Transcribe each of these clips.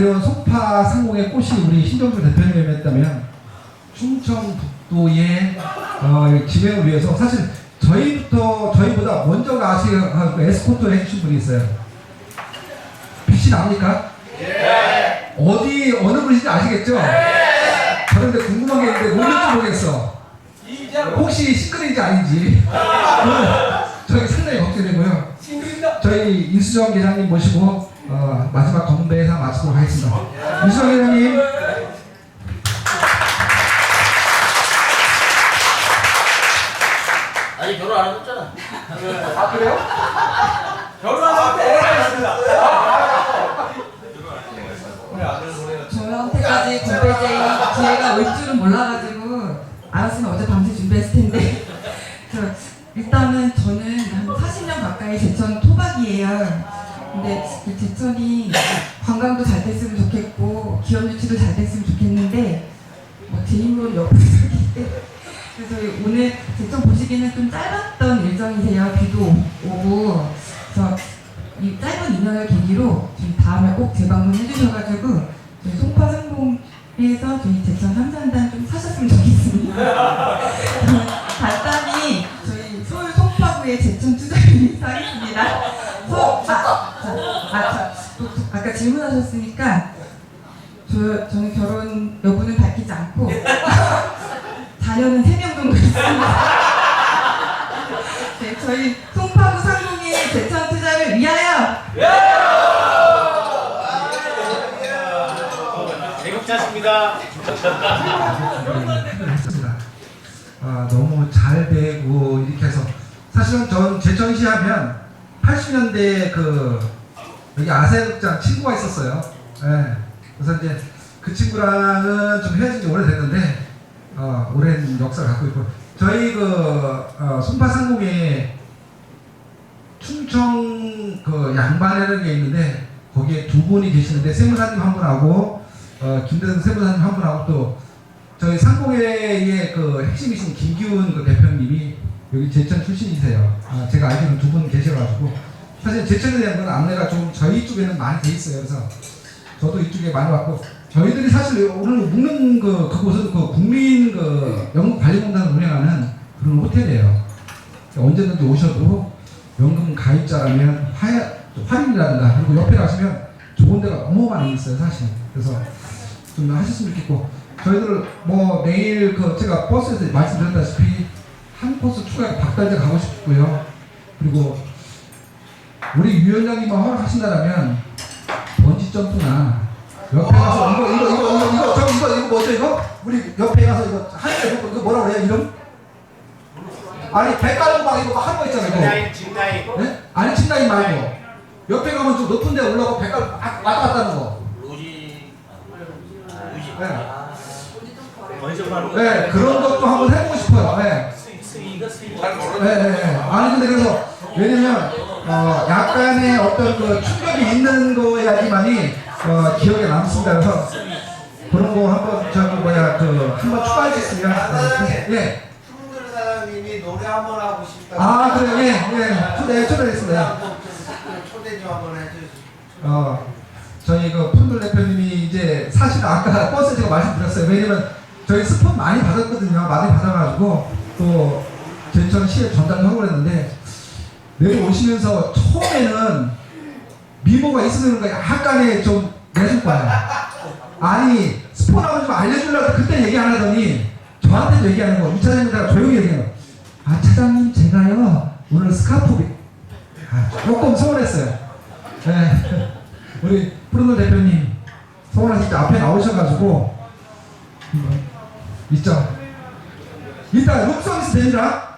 내려온 송파 상공의 꽃이 우리 신정수 대표님이었다면 충청북도의 어, 진행을 위해서 사실 저희부터 저희보다 먼저 가시 그 에스코트를 해주신 분이 있어요. 빛이 납니까? 어디 어느 분인지 아시겠죠? 저는 근데 궁금한 게 있는데 모르는지 모르겠어. 혹시 시크릿인지 아닌지 저희 상당히 걱정되고요. 저희 인수정 계장님 모시고 어, 마지막 건배 사 마치도록 하겠습니다. 인수정 계장님. 아니 결혼 안 했잖아. 아 그래요? 저한테까지 건배제의 기회가 올 줄은 몰라가지고 알았으면 어제 밤새 준비했을 텐데 저 일단은 저는 한 40년 가까이 제천 토박이에요. 근데 그 제천이 관광도 잘 됐으면 좋겠고 기업 유치도 잘 됐으면 좋겠는데 뭐제 힘으로 역부족이 때 그래서 오늘 제천 보시기는 좀 짧았던 일정이세요. 비도 오고 그래서 이 짧은 인연을 계기로 저희 다음에 꼭 재방문 해 주셔가지고 저희 송파 상봉에서 저희 제천 삼산단 좀 사셨으면 좋겠습니다. 아, 아까 질문하셨으니까 저, 저는 결혼 여부는 밝히지 않고 자녀는 3명 정도 있습니다. 네, 저희 송파구 상공의 제천 투자를 위하여 애국자십니다. 아, 너무 잘 되고 이렇게 해서 사실은 전 제천시 하면 80년대 그 여기 아세극장 친구가 있었어요. 예. 그래서 이제 그 친구랑은 좀 헤어진 지 오래됐는데 어, 오랜 역사를 갖고 있고 저희 그 어, 송파 상공에 충청 그 양반이라는 게 있는데 거기에 두 분이 계시는데 세무사님 한 분하고 어, 김대성 세무사님 한 분하고 또 저희 상공회의 그 핵심이신 김기훈 그 대표님이 여기 제천 출신이세요. 아, 제가 알기로는 두 분 계셔가지고 사실 제천에 대한 건 안내가 좀 저희 쪽에는 많이 돼 있어요. 그래서 저도 이쪽에 많이 왔고 저희들이 사실 오늘 묵는 그 그곳은 그 국민 그 연금 관리공단을 운영하는 그런 호텔이에요. 언제든지 오셔도 연금 가입자라면 화 할인이라든가 그리고 옆에 가시면 좋은 데가 너무 많이 있어요 사실. 그래서 좀 하셨으면 좋겠고 저희들 뭐 내일 그 제가 버스에서 말씀드렸다시피 한 코스 추가 박달재 가고 싶고요. 그리고 우리 위원장님만 허락하신다면 번지 점프나 옆에 가서 이거 이거 이거 이거 이거 저 이거 이거 뭐죠 이거 우리 옆에 가서 이거 하늘 이거 이거 뭐라 그래요 이름? 아니 막 이거 하는 거 있잖아요. 이거. 진나이 진나이 네? 아니 침라인 말고 옆에 가면 좀 높은 데 올라가고 백갈 왔다 갔다 하는 거. 로지 로지. 네. 네 그런 것도 한번 해보고 싶어요. 네. 스윙. 네, 네, 네. 아니 근데 그래서 왜냐면 어, 약간의 어떤 그 충격이 있는 거야지만이 어, 기억에 남습니다. 그래서 그런 거 한번 저기 뭐야 그 한번 추가할 수 있으면 예. 사장님이 노래 한번 하고 싶다고. 아 그래요 예 예. 초대 초대했습니다. 한번 그 초대 좀 한번 해주세요. 어 저희 그 푼돌 대표님이 이제 사실 아까 버스 제가 말씀드렸어요. 왜냐면 저희 스폰 많이 받았거든요. 많이 받아가지고 또 제천 시에 전달을 하고 그랬는데 내려오시면서 처음에는 미모가 있으는 거 약간의 좀 내줄 거야. 아니 스폰하고 좀 알려주려고 그때 얘기 안 하더니 저한테 얘기하는 거. 이 차장님다가 조용히 얘기해요. 아 차장님 제가요 오늘 스카프 아, 조금 서운했어요. 네. 우리 푸른돌 대표님 서울하실 때 앞에 나오셔가지고 음, 있죠. 이따 룩서비스 됩니다.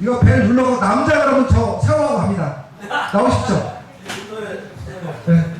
이거 벨 눌러서 남자 여러분 저 샤워하고 갑니다. 나오십시오. 네.